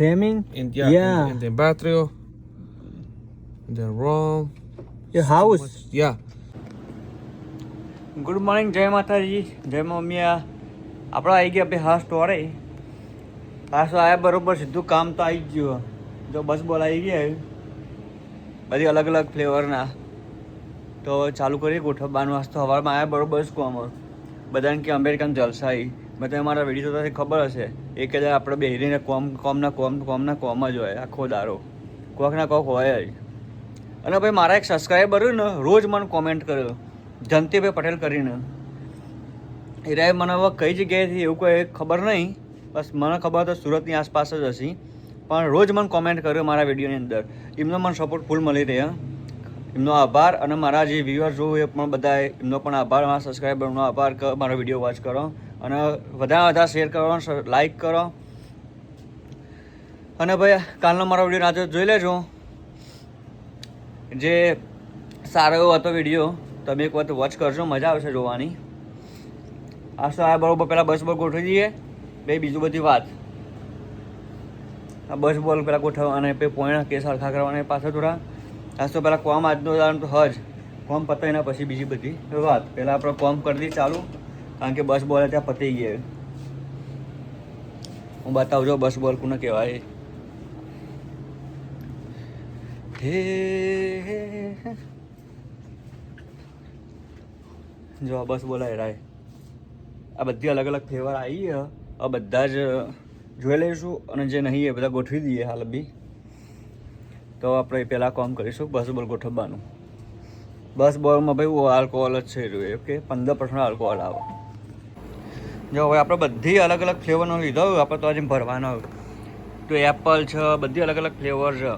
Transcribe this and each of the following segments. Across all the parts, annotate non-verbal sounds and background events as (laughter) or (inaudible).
framing. And yeah, Yeah. And, and then battery. And then ROM. Your house. Yeah. Good morning જય માતાજી જય mummy આપણે આવી ગયા ભાઈ હા સ્ટોરે હા તો આવ્યા બરોબર સીધું કામ તો આવી જ ગયું જો બસ બોલ આવી ગયા બધી અલગ અલગ ફ્લેવરના તો ચાલુ કરીએ ગોઠવવાનું આજ તો સવારમાં આવ્યા બરોબર જ કોમ બધાને કે અમેરિકન જલસાઈ મેં તો મારા વીડિયો જોતાથી ખબર હશે. એક હજાર આપણે બેરીને કોમ, કોમના કોમ કોમના કોમ જ હોય, આખો દારો. કોકના કોક હોય જ. અને ભાઈ મારા એક સબસ્ક્રાઈબર ને રોજ મને કોમેન્ટ કર્યો. જંતીભાઈ પટેલ કરીને. એ રહ્યા મને હવે કઈ જગ્યાએથી એવું કોઈ ખબર નહીં. બસ મને ખબર તો સુરતની આસપાસ જ હશે. પણ રોજ મને કોમેન્ટ કર્યો મારા વિડીયોની અંદર. એમનો મને સપોર્ટ ફૂલ મળી રહ્યા એમનો આભાર અને મારા જે વ્યુઅર જોવું એ પણ બધા એમનો પણ આભાર. મારા સબસ્ક્રાઈબરનો આભાર. મારો વીડિયો વોચ કરો. અને વધારે વધારે શેર કરો લાઈક કરો. અને ભાઈ, કાલનો મારો વીડિયો આજે જોઈ લેજો. જે સારો એવો હતો વીડિયો તમે એક વખત વોચ કરજો, મજા આવશે જોવાની. આ તો આ બરોબર પહેલાં બસ બોલ ગોઠવી દઈએ, બે બીજું બધી વાત. આ બસ બોલ પહેલાં ગોઠવવા અને પછી પોઈન્ટ કેસ સરખા કરવાના પાછળ થોડા. આ તો પહેલાં કોમ આજનો ઉદાહરણ તો હજ. કોમ પતાવીને પછી બીજી બધી વાત. પહેલાં આપણે કોમ કરી દઈએ ચાલુ. કારણ કે બસ બોલ ત્યાં પતી ગયે હું બતાવજો બસ બોલ કોને કહેવાય. હે જો બસ બોલાય રાય આ બધી અલગ અલગ ફ્લેવર આવી છે. આ બધા જ જોઈ લઈશું અને જે નહીં એ બધા ગોઠવી દઈએ હાલ બી. તો આપણે પહેલાં કામ કરીશું બસ બોલ ગોઠવવાનું. બસ બોલમાં ભાઈ આલ્કોહોલ જ છે કે પંદર પર્સન્ટ આલ્કોહોલ આવે. જો હવે આપણે બધી અલગ અલગ ફ્લેવરનો લીધો આપણે તો આજે ભરવાનો તો એપલ છે, બધી અલગ અલગ ફ્લેવર છે.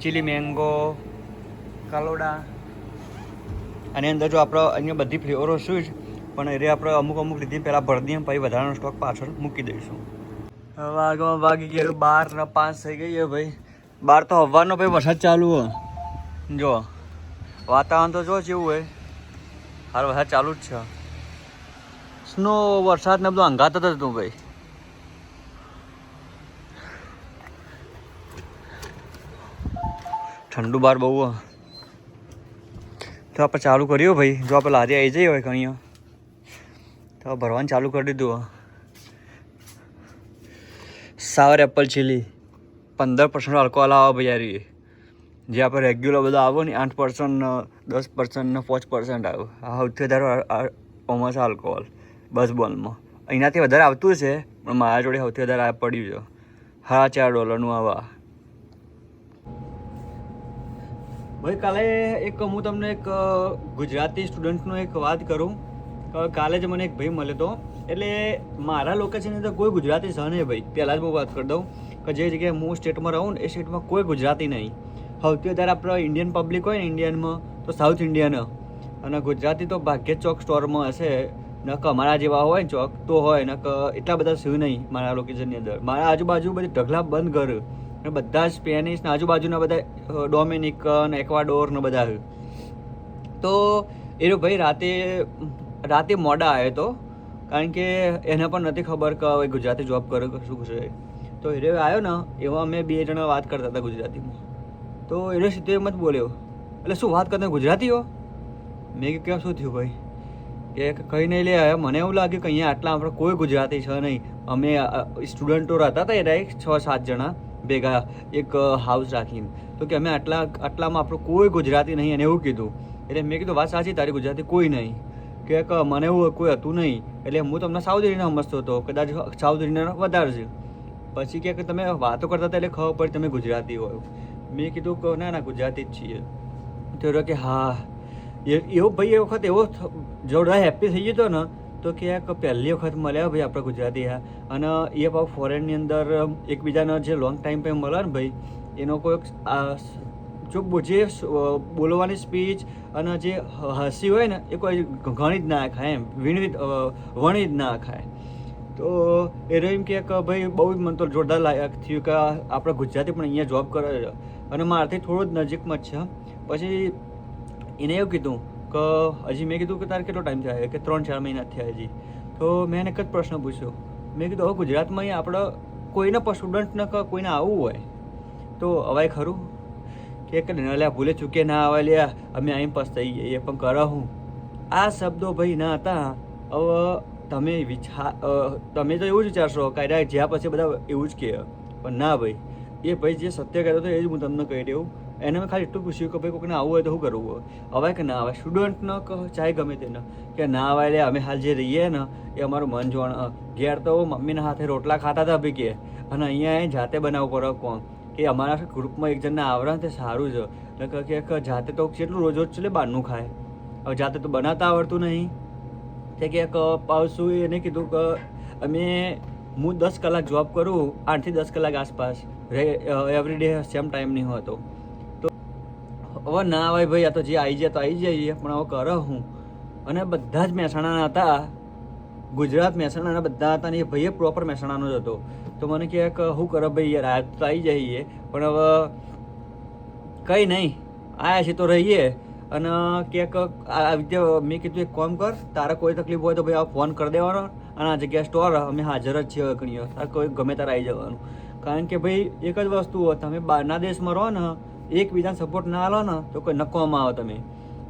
ચીલી મેંગો, કાલોડા. આની અંદર જો આપણે અહીંયા બધી ફ્લેવરો શું જ પણ એ આપણે અમુક અમુક લીધી પહેલાં ભરી દઈએ પછી વધારાનો સ્ટોક પાછળ મૂકી દઈશું. હવે વાગી ગયો બાર ને પાંચ થઈ ગઈ છે ભાઈ. બાર તો હવાનો ભાઈ વરસાદ ચાલુ જો, વાતાવરણ તો જો જેવું હોય, હાલ વરસાદ ચાલુ જ છે. સ્નો વરસાદ ને બધું અંગાત જ હતું ભાઈ ઠંડુ બાર બહુ તો આપણે ચાલુ કર્યું ભાઈ જો આપણે લારી આવી જઈએ હોય કંઈ તો ભરવાનું ચાલુ કરી દીધું સાવર એપલ ચીલી પંદર પર્સન્ટ આલ્કોહોલ આવે ભાઈ જે આપણે રેગ્યુલર બધા આવો ને આઠ પર્સન્ટ દસ પર્સન્ટ ને પાંચ પર્સન્ટ આવ્યો આ સૌથી વધારે ઓમસ આલ્કોહોલ બસ બોલમાં. એનાથી વધારે આવતું છે પણ મારા જોડે સૌથી વધારે આ પડ્યું છે. હા, ચાર ડોલરનું આવા. ભાઈ, કાલે એક હું તમને એક ગુજરાતી સ્ટુડન્ટનો એક વાત કરું. કાલે જ મને એક ભાઈ મળ્યો હતો એટલે મારા લોકેશનની અંદર કોઈ ગુજરાતી છે નહીં ભાઈ. પહેલાં જ હું વાત કરી દઉં કે જે જગ્યાએ હું સ્ટેટમાં રહું ને, એ સ્ટેટમાં કોઈ ગુજરાતી નહીં. સૌથી વધારે આપણે ઇન્ડિયન પબ્લિક હોય ને ઇન્ડિયનમાં તો સાઉથ ઇન્ડિયન અને ગુજરાતી તો ભાગ્યે ચોક સ્ટોરમાં હશે. ન મારા જેવા હોય ને ચોક, તો હોય ન કે એટલા બધા શું નહીં મારા લોકેશનની અંદર. મારા આજુબાજુ બધી ઢગલા બંધ ઘર અને બધા જ સ્પેનિશ ને આજુબાજુના બધા ડોમિનિકન એક્વાડોર ને બધા તો એ ભાઈ રાતે રાતે મોડા આવ્યો તો, કારણ કે એને પણ નથી ખબર કે હવે ગુજરાતી જોબ કરે શું છે. તો એ આવ્યો ને, એવા અમે બે જણા વાત કરતા હતા ગુજરાતીમાં. તો એ સીધો એમ જ બોલ્યો. એટલે શું વાત કરતા ગુજરાતીઓ મેં કહ્યું કેમ, શું થયું ભાઈ? કે કંઈ નહીં લે મને એવું લાગ્યું કે અહીંયા આટલા આપણે કોઈ ગુજરાતી છે નહીં. અમે સ્ટુડન્ટો રહેતા હતા, એ છ સાત જણા ભેગા એક હાઉસ રાખીને. તો કે અમે આટલા, આટલામાં આપણું કોઈ ગુજરાતી નહીં એને એવું કીધું. એટલે મેં કીધું, વાત સાચી, તારી ગુજરાતી કોઈ નહીં. કે મને એવું કોઈ હતું નહીં. એટલે હું તમને સાઉથ ઇન્ડિયન સમજતો હતો, કદાચ સાઉથ ઇન્ડિયન વધારે છે પછી કે તમે વાતો કરતા હતા એટલે ખબર પડી તમે ગુજરાતી હોય. મેં કીધું કે ના ના, ગુજરાતી જ છીએ. તો કે હા એવો ભાઈ એ વખત એવો જોરદાર હેપી થઈ ગયો ને, તો કે આ પહેલી વખત મળ્યા ભાઈ આપણા ગુજરાતી હા. અને એ ભાવ ફોરેનની અંદર એકબીજાના જે લોંગ ટાઈમ પછી મળે ને ભાઈ, એનો કોઈ આ જો જે બોલવાની સ્પીચ અને જે હસી હોય ને, એ કોઈ ઘણી જ ના ખાય એમ વીણવી વણી જ ના ખાય. તો એ રહ્યું કે ભાઈ, બહુ જ મને તો જોરદાર લાયક થયું કે આપણે ગુજરાતી પણ અહીંયા જોબ કરે અને મારાથી થોડું જ નજીકમાં જ છે પછી એને એવું કીધું કે હજી મેં કીધું કે તારે કેટલો ટાઈમ થયા? કે ત્રણ ચાર મહિના થયા હજી. તો મેં એને એક પ્રશ્ન પૂછ્યો. મેં કીધું હવે ગુજરાતમાં અહીંયા આપણે કોઈને પણ સ્ટુડન્ટને કે કોઈને આવવું હોય? તો અવાય ખરું. કે ન લ્યા ભૂલે ચૂકે ના આવે લ્યા, અમે અહીં પસ્તાઈ જઈએ પણ કરો હું આ શબ્દો ભાઈ ના હતા. હવે તમે વિચાર તમે તો એવું જ વિચારશો કાયદા જ્યાં પછી બધા એવું જ કહે. પણ ના ભાઈ, એ ભાઈ જે સત્ય કહેતો હતો એ જ હું તમને કહી દઉં. એને મેં ખાલી એટલું પૂછ્યું કે ભાઈ કોઈને આવવું હોય તો શું કરવું અવાય કે ના આવે સ્ટુડન્ટને ચાહે ગમે તેને કે ના આવે એટલે અમે હાલ જે રહીએ ને, એ અમારું મન જોણ ઘેર તો મમ્મીના હાથે રોટલા ખાતા હતા ભી કે. અને અહીંયા એ જાતે બનાવવું પડે કોણ? કે અમારા ગ્રુપમાં એક જણને આવડે તે સારું એટલે કે જાતે તો કેટલું રોજ રોજ છે બહારનું ખાય. હવે જાતે તો બનાવતા આવડતું નહીં. તે કે પાવસું એને કીધું કે, અમે, હું દસ કલાક જોબ કરું, આઠથી દસ કલાક આસપાસ. એવરી ડે સેમ ટાઈમ નહીં હોતો હવે ના આવે ભાઈ, આ તો જે આવી જાય તો આવી જઈએ, પણ હવે કરો હું. અને બધા જ મહેસાણાના હતા. ગુજરાત મહેસાણાના બધા હતા ને એ ભાઈએ પ્રોપર મહેસાણાનો જ હતો. તો મને કહે કે શું કરો ભાઈ આ તો આવી જઈએ. પણ હવે કંઈ નહીં આવ્યા છે તો રહીએ. અને ક્યાંક આ રીતે મેં કીધું એક કામ કર, તારે કોઈ તકલીફ હોય તો ભાઈ આ ફોન કરી દેવાનો અને આ જગ્યા સ્ટોર અમે હાજર જ છીએ ઘણીવાર તારે કોઈ ગમે તારે આવી જવાનું. કારણ કે ભાઈ એક જ વસ્તુ તમે બહારના દેશમાં રહો ને એકબીજાને સપોર્ટ ના આલો ને તો કોઈ નકવામાં આવો તમે.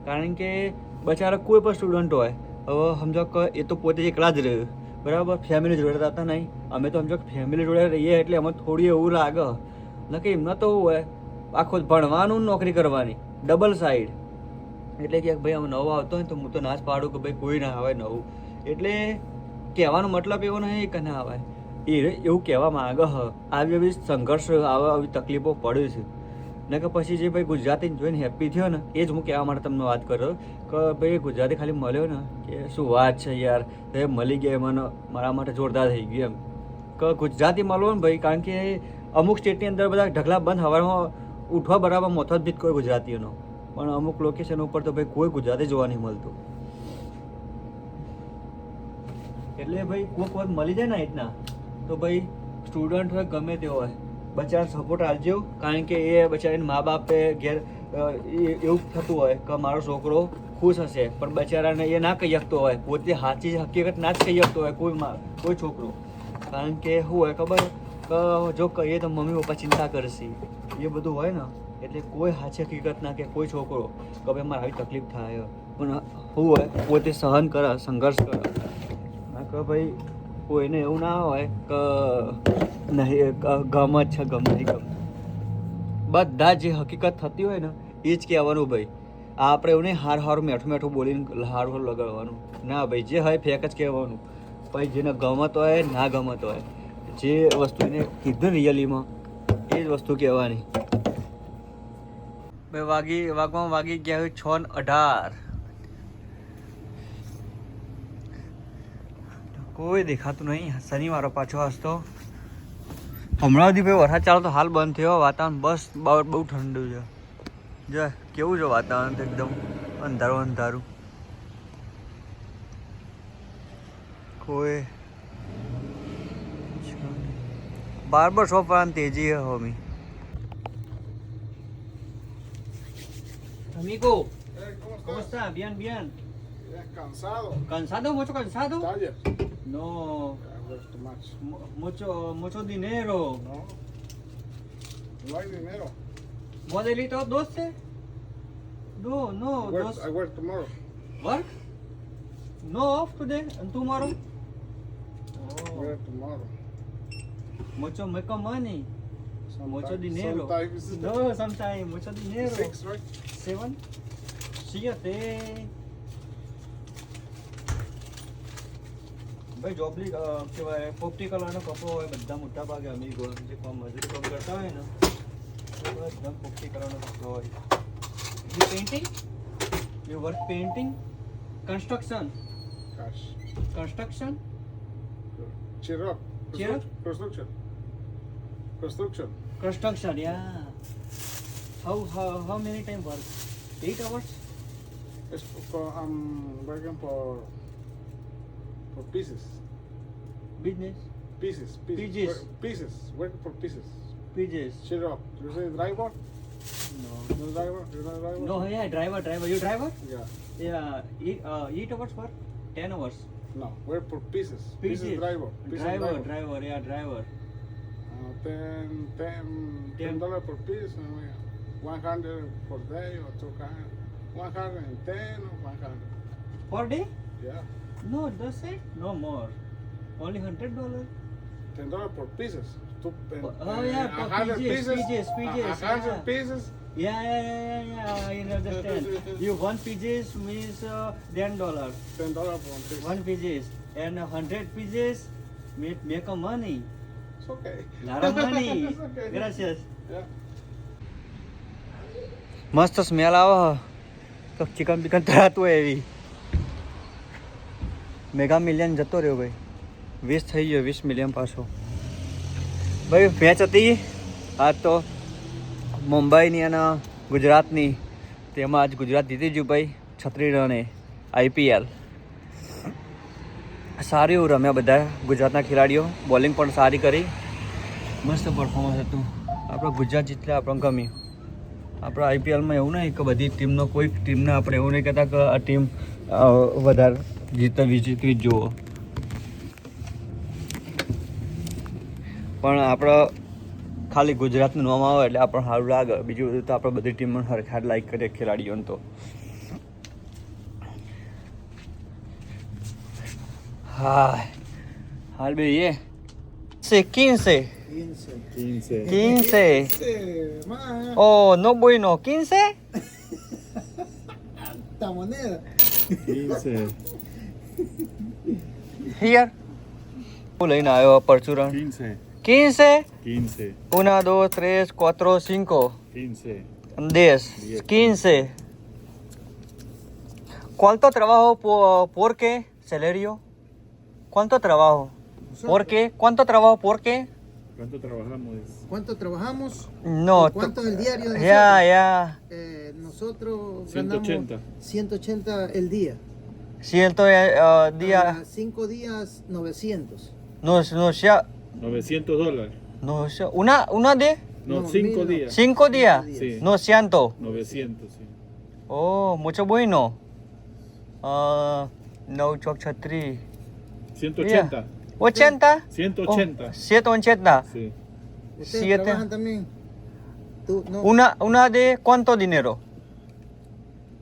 કારણ કે બચારા કોઈ પણ સ્ટુડન્ટ હોય, હવે સમજો કે એ તો પોતે એકલા જ રહ્યું. બરાબર? ફેમિલી જોડે રહેતા નહીં. અમે તો સમજો ફેમિલી જોડે રહીએ એટલે અમે થોડી એવું લાગે. ન કે એમને તો હોય? આખો ભણવાનું નોકરી કરવાની. ડબલ સાઈડ એટલે કે ભાઈ અમે નવો આવતો હોય તો હું તો ના જ પાડું કે ભાઈ કોઈ ના આવે નવું. એટલે કહેવાનો મતલબ એવો નહીં કે ના આવે. એ એવું કહેવા માંગે હ. આવી આવી સંઘર્ષ, આવા આવી તકલીફો પડે છે. ને કે પછી જે ભાઈ ગુજરાતી જોઈને હેપી થયો ને, એ જ હું કહેવા માટે તમને વાત કર્યો કે ભાઈ ગુજરાતી ખાલી મળ્યો ને, કે શું વાત છે યાર એ મળી ગયા મને મારા માટે જોરદાર થઈ ગયું એમ. કે ગુજરાતી મળવો ને ભાઈ, કારણ કે અમુક સ્ટેટની અંદર બધા ઢગલા બંધ હવામાં ઉઠવા બરાબર મોથો ભીત કોઈ ગુજરાતીઓનો પણ અમુક લોકેશન ઉપર તો ભાઈ કોઈ ગુજરાતી જોવા નહીં મળતું. એટલે ભાઈ કોઈક વખત મળી જાય ને રીતના, તો ભાઈ સ્ટુડન્ટ હોય, ગમે તે હોય બચારા સપોર્ટ આપજો, કારણ કે એ બચારાને મા બાપે ઘેર એવું થતું હોય કે મારો છોકરો ખુશ હશે, પણ બચારાને એ ના કહી શકતો હોય. પોતે સાચી હકીકત ના જ કહી શકતો હોય કોઈ કોઈ છોકરો. કારણ કે શું હોય ખબર? કે જો કહીએ તો મમ્મી પપ્પા ચિંતા કરશે. એ બધું હોય ને, એટલે કોઈ સાચી હકીકત ના કે કોઈ છોકરો કે ભાઈ મારે આવી તકલીફ થાય. પણ શું હોય, પોતે સહન કરે, સંઘર્ષ કરે. ભાઈ કોઈને એવું ના હોય કે નહીં ગમ જ છે, ગમ નહીં ગમ. બધા જે હકીકત થતી હોય ને એ જ કહેવાનું ભાઈ. આપણે એવું નહીં, હાર હારું મેઠું મેઠું બોલીને હાર હાર લગાડવાનું. ના ભાઈ, જે હોય ફેક જ કહેવાનું. ભાઈ જેને ગમત હોય, ના ગમત હોય, જે વસ્તુ એને કીધું રિયલીમાં એ જ વસ્તુ કહેવાની. ભાઈ, વાગી, વાગવામાં વાગી ગયા છ ને અઢાર. કોઈ દેખાતું નહીં શનિવારો પાછો હસતો હમણાં સુધી ભાઈ વરસાદ ચાલો તો હાલ બંધ થયો વાતાવરણ બસ બહુ બહુ ઠંડુ છે જો કેવું છે વાતાવરણ તો એકદમ અંધારું અંધારું કોઈ બાર્બર શોપ વાળાની તેજી હે હોમી Amigo, ¿cómo está? Bien, bien. Cansado. ¿Cansado? ¿Mucho cansado? No, work much. mucho, mucho dinero. No. No hay dinero. ¿Modelito 12? No, no, I work. I work tomorrow. Work? No off today and tomorrow? Oh, work tomorrow. mucho make money. Mucho dinero. Sometimes No, sometimes, mucho dinero. six, right? Seven? Siete. ભાઈ જોબલી કહેવાય પોપટી કલરનો કપડો હોય બધા મોટા ભાગે અમી go જે કામ મજૂરી કામ કરતા હોય ને બધા પોપટી કલરનો કપડો હોય. You painting you work painting construction construction Cheer up. Construction. Construction. Construction yeah how how how many time work at hours It's for, I'm working for for pieces. Business? Pieces. Pieces. Pieces. Work, pieces. Work for pieces. Pieces. Shut up. You say driver? No. No driver? You're not driver? No, yeah, driver, driver. You driver? Yeah. Yeah. Uh, eat, uh, eight hours for? Ten hours. No, work for pieces. Pieces. pieces driver. Pieces driver, driver, driver, yeah, driver. Uh, ten, ten, ten dollar per piece. And, 100 per day or two kind. 110 or 100. Per day? Yeah. No દસ it no more only hundred dollar ten dollars per pieces. Two, and, Oh, yeah, per hundred pieces, pieces. pieces, pieces, A hundred yeah. pieces. yeah yeah yeah yeah, yeah I understand you one pieces means uh, ten dollar Ten dollars per piece. one pieces and a hundred pieces make make a money It's okay. lot of money It's okay. gracias Yeah. મસ્ત smell આવે તો chicken બિકન તળાતું હોય એવી mega million જતો રહ્યો ભાઈ. વીસ થઈ ગયો, વીસ મિલિયન પાછો. ભાઈ મેચ હતી. આજ તો મુંબઈની અને ગુજરાતની. તેમાં આજ ગુજરાત જીતી ગયું ભાઈ, છત્રી રને આઈપીએલ સારું એવું રમ્યા બધા ગુજરાતના ખેલાડીઓ. બોલિંગ પણ સારી કરી. મસ્ત પરફોર્મન્સ હતું. આપણે ગુજરાત જીતલે આપણને ગમ્યું. આપણે આઈપીએલમાં એવું નહીં કે બધી ટીમનો કોઈ ટીમને આપણે એવું નહીં કહેતા કે આ ટીમ વધારે જીતવી જીતવી જ જુઓ. પણ આપણે ખાલી ગુજરાતનું નામ આવે એટલે આપણને સારું લાગે. બીજું બધું તો આપણે બધી ટીમમાં સરખા લાઈક કરીએ ખેલાડીઓને તો. હા. હાલ બે એ. સે. 15. quince Sí, no boy no. quince Esta moneda. 15. here હું લઈને આવ્યો પરચુરણ 15. quince 15. una dos tres cuatro cinco 15. diez Diez. quince ¿Cuánto trabajo por, por qué, Celerio? ¿Cuánto trabajo? ¿Por qué? ¿Cuánto trabajo por qué? ¿Cuánto trabajamos? ¿Cuánto trabajamos? No. ¿Y cuánto es el diario de Ya, nosotros? ya. Eh, nosotros 180. ganamos 180 el día. Ciento eh, uh, día. A cinco días 900. No, no sea. 900 dólares. No sea. Una, una de No, No, 5 mil- días. cinco días. Sí. No ciento. 900, sí. Oh, mucho bueno. Ah, no, choc chatri. 180. ¿Ochenta? 180. Oh, siete ochenta. Sí. ¿Ustedes Siete. trabajan también? ¿Tú? No. Una, una de cuánto dinero?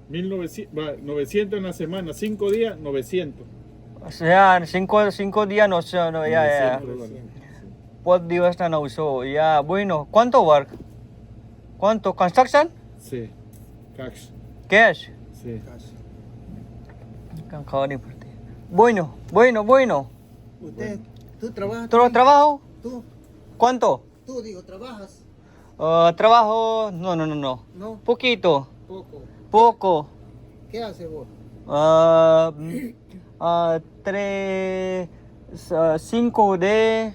1900, va, 900 en la semana. 5 días, 900. O sea, cinco, cinco días no sé, no, ya, ya. 900 dólares. Por દિવસના નવસો ya, bueno. ¿Cuánto work? ¿Cuánto? ¿Construction? Sí. Cash. Cash? Sí. Casi. ખબર નહીં પડતી bueno bueno bueno ¿Usted? ¿Tú trabajas? ¿Tra- también? trabajo ¿Tú? cuánto Tú, digo, ¿trabajas? Ah, trabajo no no no no No, poquito poco. poco ¿Qué haces vos? Ah, mm, (clears throat) ah, tres ah, cinco de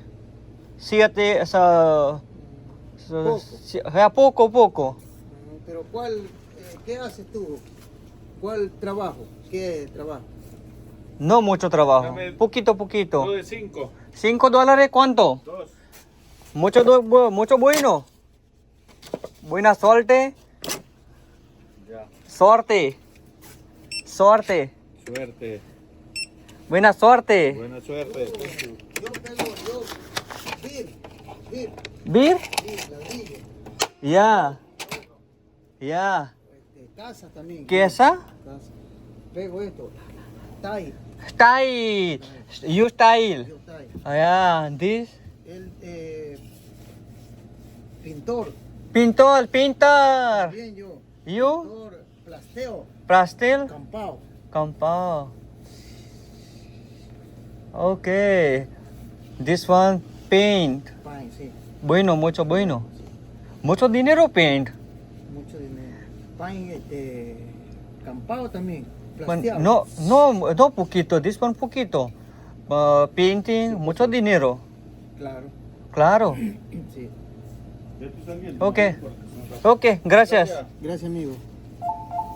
siete o sea, Poco. si- poco poco Mm, Pero ¿cuál? eh, ¿Qué haces tú? ¿Cuál trabajo? ¿Qué trabajo? no mucho trabajo Dame- poquito poquito de 5. cinco dólares cuánto 2. Mucho, do- mucho bueno. Buena suerte. Suerte. Suerte. Suerte. Buena suerte. Buena suerte. Yo tengo, yo, Vir, Vir, ¿Bir? Vir, ladrillo, Ya. Ya. este, casa también. ¿Qué es esa? Pego esto, Tai, Style. You style. yo Tai. Ah, yeah. This. El eh, pintor, Pintor, pintor. también yo. You? Plasteo, Pastel. campao. Campao. Okay. This one, paint. Pain, sí, Bueno, mucho bueno. Mucho dinero paint. mucho dinero. Pain, este, campao también. Plasteado. no, no, no poquito, this one poquito. Uh, painting, mucho dinero. Claro, Claro. sí. Ok. Ok, gracias. Gracias, amigo.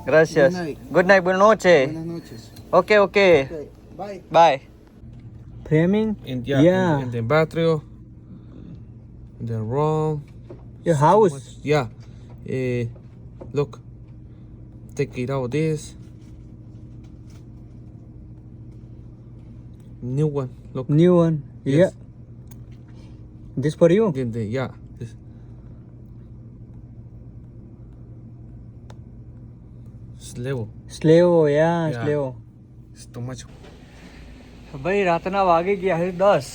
Gracias. Good night. Buenas noches. Buenas noches. Okay, okay. okay. Bye. Bye. Framing? In, yeah. yeah. In, in the patio. The room. Your so house? Much, yeah. Uh, look. Take it out this. New one. Look. New one. Yes. Yeah. This for you? The, yeah. Slow. સ્લેવો yeah સ્લેવો It's ભાઈ રાતના વાગી ગયા છે દસ.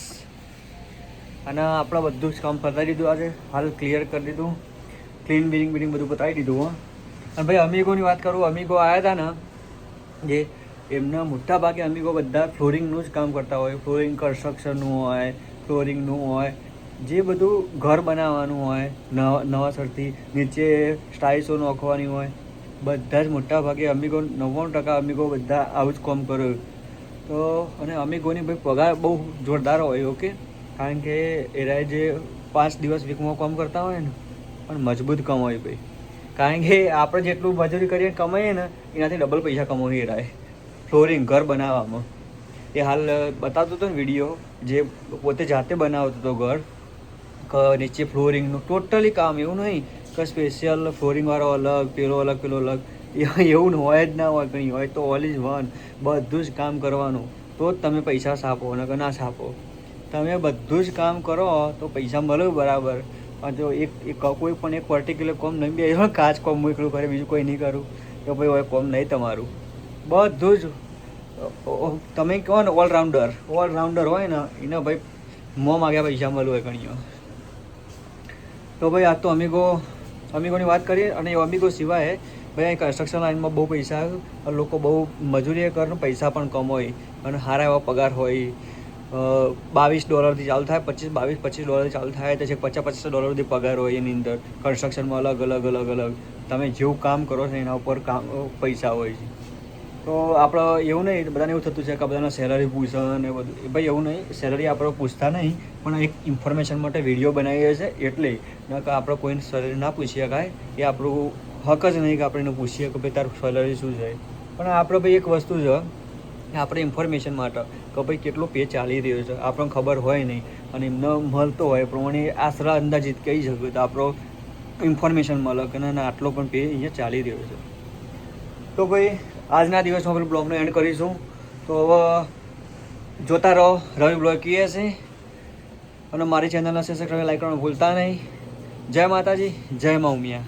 અને આપણે બધું જ કામ પતાવી દીધું આજે. હાલ ક્લિયર કરી દીધું. ક્લીન બિલિંગ બિલિંગ બધું પતાવી દીધું હો. અને ભાઈ અમીગોની વાત કરું અમીગો આવ્યા હતા ને જે એમના મોટા ભાગે અમીગો બધા ફ્લોરિંગનું જ કામ કરતા હોય. ફ્લોરિંગ કન્સ્ટ્રક્શનનું હોય ફ્લોરિંગનું હોય જે બધું ઘર બનાવવાનું હોય નવા નવાસરથી નીચે સ્ટાઇલ્સો નોખવાની હોય બધા જ મોટા ભાગે અમીગો, નવ્વાણું ટકા અમીગો બધા આવું જ કામ કર્યું તો, અને અમીગોની ભાઈ પગાર બહુ જોરદાર હોય, ઓકે? કારણ કે એરાએ જે પાંચ દિવસ વીકમાં કામ કરતા હોય ને, પણ મજબૂત કમાય ભાઈ. કારણ કે આપણે જેટલું મજૂરી કરીએ કમાઈએ ને, એનાથી ડબલ પૈસા કમાવી એરાય ફ્લોરિંગ, ઘર બનાવવામાં. એ હાલ બતાવતો હતો ને વીડિયો, જે પોતે જાતે બનાવતો હતો ઘર. નીચે ફ્લોરિંગનું, ટોટલી કામ એવું નહીં. કે સ્પેશિયલ ફ્લોરિંગવાળો અલગ, પેલો અલગ પેલો અલગ. એવું હોય જ ના હોય કંઈ હોય તો ઓલ ઇઝ વન બધું જ કામ કરવાનું. તો જ તમે પૈસા છાપો, નકર ના છાપો. તમે બધું જ કામ કરો, તો પૈસા મળે બરાબર. જો એક એક કોઈ પણ એક પર્ટિક્યુલર કોમ નહીં બે કાચ કોમ હું એકલું કરે, બીજું કોઈ નહીં કરું. તો ભાઈ હોય કોમ નહીં તમારું. બધું જ. તમે કહો ને ઓલરાઉન્ડર ઓલરાઉન્ડર હોય ને, એને ભાઈ મોં માગ્યા પૈસા મળવું હોય ઘણીઓ તો ભાઈ આ તો અમીગો અમીગોની વાત કરીએ અને એ અમીગો સિવાય ભાઈ કન્સ્ટ્રક્શન લાઇનમાં બહુ પૈસા લોકો બહુ મજૂરી કરીને પૈસા પણ કમાય અને સારા એવા પગાર હોય. બાવીસ ડોલરથી ચાલુ થાય, પચીસ, બાવીસ, પચીસ ડોલરથી ચાલુ થાય તો છે પચાસ પચાસ ડોલર સુધી પગાર હોય એની અંદર. કન્સ્ટ્રક્શનમાં અલગ અલગ અલગ અલગ. તમે જેવું કામ કરો છો એના ઉપર કામ, પૈસા હોય છે. તો આપણે એવું નહીં, બધાને એવું થતું છે કે બધાને સેલરી પૂછે ને બધું. ભાઈ એવું નહીં સેલરી આપણે પૂછતા નહીં, પણ એક ઇન્ફોર્મેશન માટે વીડિયો બનાવીએ છે એટલે કે આપણે કોઈને સેલરી ના પૂછી શકાય એ આપણું હક જ નહીં કે આપણે એને પૂછીએ કે ભાઈ તારું સેલરી શું છે. પણ આપણે ભાઈ એક વસ્તુ છે, કે આપણે ઇન્ફોર્મેશન માટે કે ભાઈ કેટલો પે ચાલી રહ્યો છે, આપણને ખબર હોય નહીં, અને એમને મળતો હોય પ્રમાણે આશરા અંદાજિત કહી શકીએ તો આપણો ઇન્ફોર્મેશન મળે કે આટલો પણ પે અહીંયા ચાલી રહ્યો છે. તો ભાઈ આજના દિવસમાં આપણે બ્લોગનો એન્ડ કરીશું. તો હવે જોતા રહો, રવિ બ્લોગ કીએ છે. અને મારી ચેનલને સબસ્ક્રાઈબ લાઈક કરવાનું ભૂલતા નહીં. જય માતાજી, જય મા ઉમિયા